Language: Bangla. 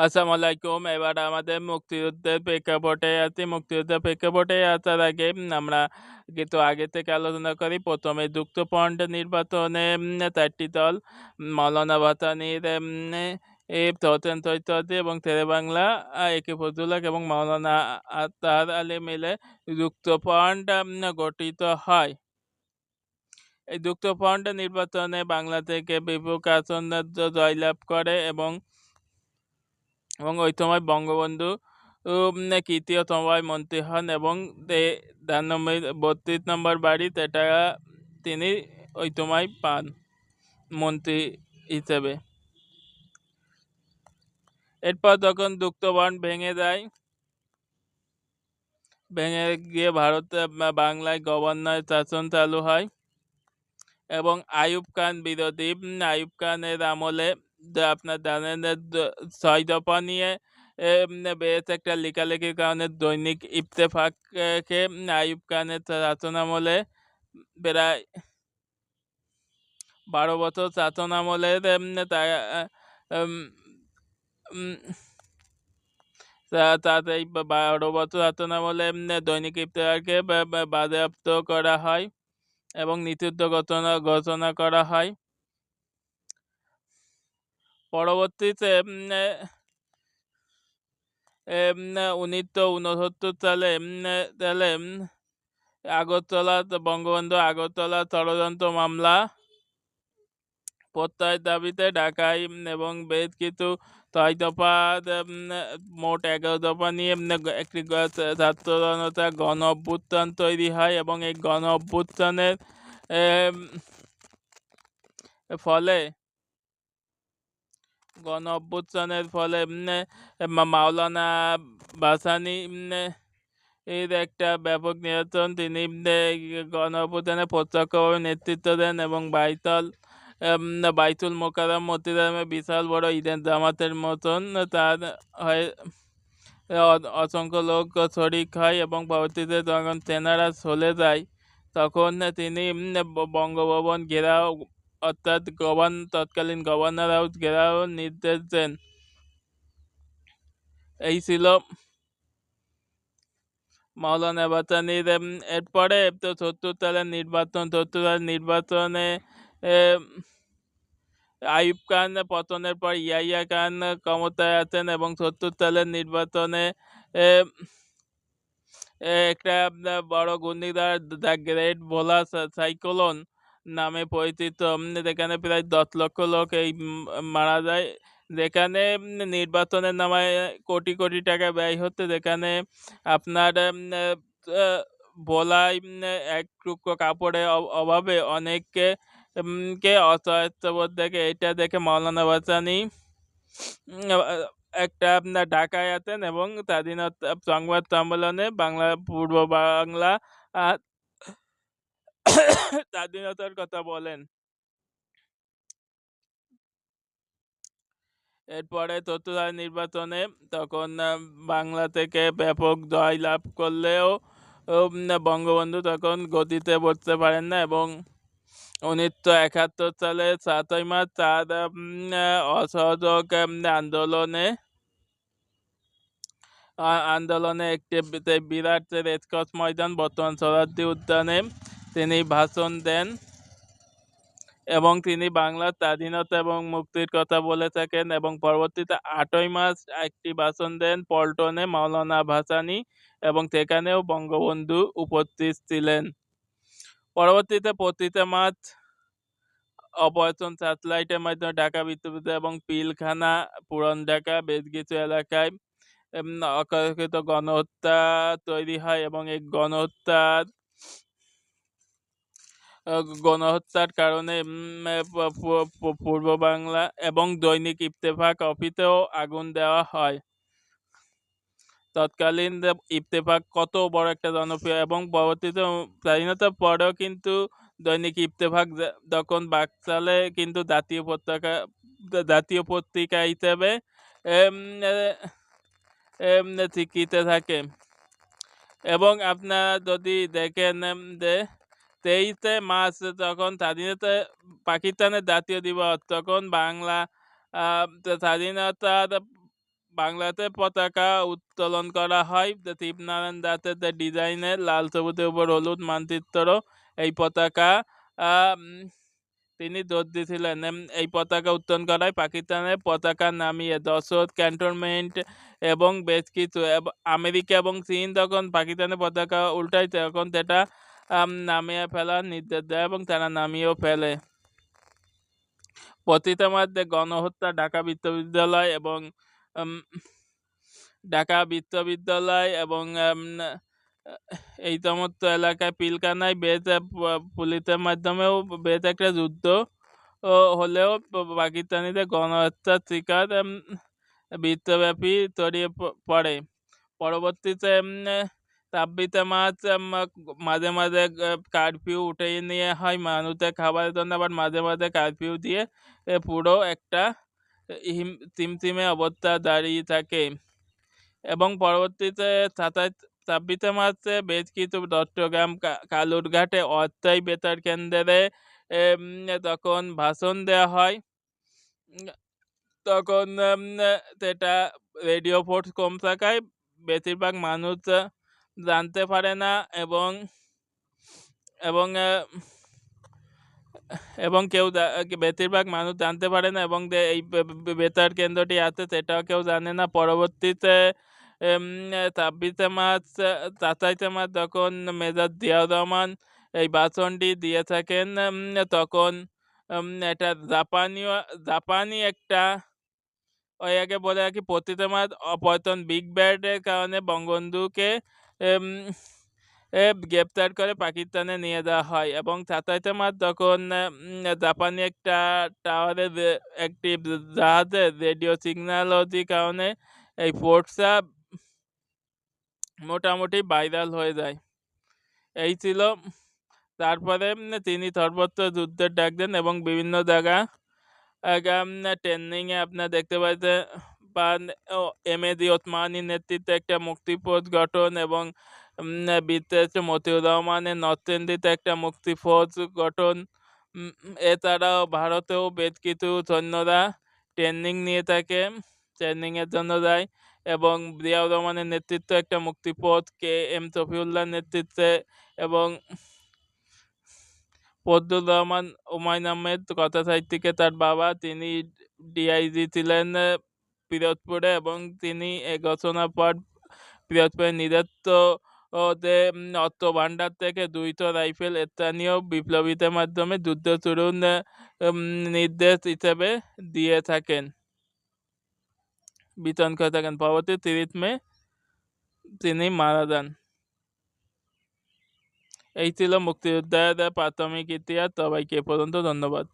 আসসালামু আলাইকুম। এবার আমাদের মুক্তিযুদ্ধের প্রেক্ষাপটে আছি। মুক্তিযুদ্ধের প্রেক্ষাপটে আসার আগে আমরা কিন্তু আগে থেকে আলোচনা করি। ১ম এ যুক্তফ্রন্ট নির্বাচনে চারটি দল, মাওলানা ভাসানীর হোসেন সৈয়দ এবং শেরেবাংলা বাংলা একে ফজলুল হক এবং মাওলানা আতাহার আলী মিলে উম, গঠিত হয়। এই যুক্তফ্রন্ট নির্বাচনে বাংলা থেকে বিপুল আসন জয়লাভ করে এবং এবং ওই সময় বঙ্গবন্ধু তৃতীয় সময় মন্ত্রী হন এবং ৩২ নম্বর বাড়ি সেটা তিনি ওই সময় পান মন্ত্রী হিসেবে। এরপর যখন যুক্তফ্রন্ট ভেঙে যায়, ভেঙে গিয়ে ভারতে বাংলায় গভর্নর শাসন চালু হয় এবং আইয়ুব খান বিরোধী, আইয়ুব খানের আমলে আপনার জানেন ছয় দফা নিয়ে বেশ একটা লেখালেখির কারণে দৈনিক ইত্তেফাককে আইয়ুব খানের শাসনামলে প্রায় ১২ বছর তার এই ১২ বছর শাসনামলে দৈনিক ইত্তেফাককে বা বা, বাজেয়াপ্ত করা হয় এবং নিষিদ্ধ ঘোষণা ঘোষণা করা হয়। পরবর্তীতে উনিশশো উনসত্তর সালে সালে আগরতলা, বঙ্গবন্ধু আগরতলা ষড়যন্ত্র মামলা প্রত্যাহারের দাবিতে ঢাকায় এবং বেশ কিছু ছয় দফা মোট ১১ দফা নিয়ে একটি ছাত্র জনতার গণ অভ্যুত্থান তৈরি হয় এবং এই গণ অভ্যুত্থানের ফলে গণ অভ্যুত্থানের ফলে মাওলানা বাসানি এর একটা ব্যাপক নিয়ন্ত্রণ তিনি গণ অভ্যুত্থানে প্রত্যক্ষভাবে নেতৃত্ব দেন এবং বাইতল বাইতুল মোকাররম মসজিদে বিশাল বড় ঈদের জামাতের মতন তার হয় অসংখ্য লোক শরিক হয় এবং পরবর্তীতে যখন সেনারা চলে যায়, তখন তিনি বঙ্গভবন ঘেরাও অর্থাৎ গভর্ন, তৎকালীন গভর্নর হাউস ঘেরাওর নির্দেশ দেন। এই ছিল মাওলানা ভাসানীর এরপরে তো সত্তর সালের নির্বাচন সত্তর সালের নির্বাচনে আইয়ুব খান পতনের পর ইয়াহিয়া খান ক্ষমতায় আছেন এবং সত্তর সালের নির্বাচনে একটা বড় ঘূর্ণিঝড় দ্য গ্রেট ভোলা সাইক্লোন নামে পরিচিত। যেখানে প্রায় দশ লক্ষ লোক এই মারা যায়। যেখানে নির্বাচনের নামায় কোটি কোটি টাকা ব্যয় হচ্ছে। যেখানে আপনার ভোলায় এক টুকরো কাপড়ের অভাবে অনেককে কে অসহায়ত্ববোধ দেখে, এটা দেখে মাওলানা ভাসানী একটা আপনার ঢাকায় আছেন এবং স্বাধীনতা সংবাদ সম্মেলনে বাংলা, পূর্ব বাংলা স্বাধীনতার কথা বলেন। এরপরে চতুর্থ নির্বাচনে তখন বাংলা থেকে ব্যাপক জয় লাভ করলেও বঙ্গবন্ধু তখন গদিতে বসতে পারেন না এবং উনিশশো একাত্তর সালে সাতই মার্চ তার অসহযোগ আন্দোলনে আন্দোলনে একটি বিরাট রেসকোর্স ময়দান, বর্তমান সোহরাওয়ার্দী উদ্যানে তিনি ভাষণ দেন এবং তিনি বাংলার স্বাধীনতা এবং মুক্তির কথা বলে থাকেন এবং পরবর্তীতে আটই মার্চ একটি ভাষণ দেন পল্টনে মাওলানা ভাসানি এবং সেখানেও বঙ্গবন্ধু উপস্থিত ছিলেন। পরবর্তীতে পঁচিশে মার্চ অপারেশন স্যাটেলাইটের মাধ্যমে ঢাকা বিশ্ববিদ্যালয় এবং পিলখানা পুরান ঢাকা বেশ কিছু এলাকায় অকালকৃত গণহত্যা তৈরি হয় এবং এই গণহত্যার গণহত্যার কারণে পূর্ব বাংলা এবং দৈনিক ইত্তেফাক অফিসেও আগুন দেওয়া হয়। তৎকালীন ইত্তেফাক কত বড় একটা জনপ্রিয় এবং পরবর্তীতে স্বাধীনতার পরেও কিন্তু দৈনিক ইত্তেফাক যখন বাকশালে কিন্তু জাতীয় পত্রিকা জাতীয় পত্রিকা হিসেবে স্বীকৃতি থাকে। এবং আপনারা যদি দেখেন যে তেইশে মার্চ যখন স্বাধীনতা, পাকিস্তানের জাতীয় দিবস, তখন বাংলা স্বাধীনতার বাংলাতে পতাকা উত্তোলন করা হয়। শিবনারায়ণ দাসের যে ডিজাইনের লাল সবুজের উপর হলুদ মানচিত্র এই পতাকা তিনি দর্জি দিয়েছিলেন। এই পতাকা উত্তোলন করায় পাকিস্তানের পতাকা নামিয়ে দশরথ ক্যান্টনমেন্ট এবং বেশ কিছু আমেরিকা এবং চীন যখন পাকিস্তানের পতাকা উল্টায়, তখন সেটা নামিয়ে ফেলার নির্দেশ দেয় এবং তারা নামিয়েও ফেলে। পতিতাবাদে গণহত্যা ঢাকা বিশ্ববিদ্যালয় এবং ঢাকা বিশ্ববিদ্যালয় এবং এই সমস্ত এলাকায় পিলকানায় বেশ পুলিশের মাধ্যমেও বেশ একটা যুদ্ধ হলেও পাকিস্তানিদের গণহত্যার শিকার বিশ্বব্যাপী ছড়িয়ে পড়ে। পরবর্তীতে ছাব্বিশে মার্চ মাঝে মাঝে কারফিউ উঠিয়ে নিয়ে হয় মানুষের খাবারের জন্য আবার মাঝে মাঝে কারফিউ দিয়ে পুরো একটা হিম তিমতিমে অবস্থা দাঁড়িয়ে থাকে এবং পরবর্তীতে সাতাশ ছাব্বিশে মার্চে বেশ কিছু চট্টগ্রাম কালুরঘাটে অস্থায়ী বেতার কেন্দ্রে তখন ভাষণ দেওয়া হয় তখন সেটা রেডিও ফোর্স কম থাকায় বেশিরভাগ মানুষ জানতে পারে না এবং এবং এবং কেউ বেশিরভাগ মানুষ জানতে পারে না এবং এই বেতার কেন্দ্রটি আছে সেটাও কেউ জানে না। পরবর্তীতে ছাব্বিশে মার্চ সাতাইশে মার্চ যখন মেজর জিয়াউর রহমান এই বাসনটি দিয়ে থাকেন তখন এটা জাপানীয়, জাপানি একটা ওই আগে বলে রাখি প্রতিটা মাস অপতন বিগ ব্যাটের কারণে বঙ্গবন্ধুকে গ্রেপ্তার করে পাকিস্তানে নিয়ে যাওয়া হয় এবং সাতাইশে মার্চ তখন জাপানি একটা টাওয়ারের একটি জাহাজের রেডিও সিগন্যালজির কারণে এই ফোর্সটা মোটামুটি ভাইরাল হয়ে যায়। এই ছিল। তারপরে তিনি সর্বত্র যুদ্ধের ডাক দেন এবং বিভিন্ন জায়গা ট্রেনিংয়ে আপনার দেখতে পাইতে পান এম এ দি ওসমানীর নেতৃত্বে একটা মুক্তিপোষ গঠন এবং বিদ্বেষ মতিউর রহমানের নর্থ একটা মুক্তি গঠন। এছাড়াও ভারতেও বেশ কিছু সৈন্যরা ট্রেনিং নিয়ে থাকে ট্রেনিংয়ের জন্য যায় এবং জিয়াউর রহমানের নেতৃত্বে একটা মুক্তিপথ কে এম শফিউল্লাহর নেতৃত্বে এবং ফজলুর রহমান হুমায়ুন আহমেদ কথা সাহিত্যিকে তার বাবা, তিনি ডিআইজি ছিলেন পিরোজপুরে এবং তিনি এ ঘোষণার পর পিরোজপুরের নিজস্ব ওতে অর্থ ভাণ্ডার থেকে দুইটো রাইফেল স্থানীয় বিপ্লবীদের মাধ্যমে যুদ্ধ শুরুর নির্দেশ হিসেবে দিয়ে থাকেন। বিতরণ করে থাকেন। পরবর্তী তিরিশ মে, তিনি মারা যান। এই ছিল মুক্তিযোদ্ধাদের প্রাথমিক ইতিহাস। সবাইকে পর্যন্ত ধন্যবাদ।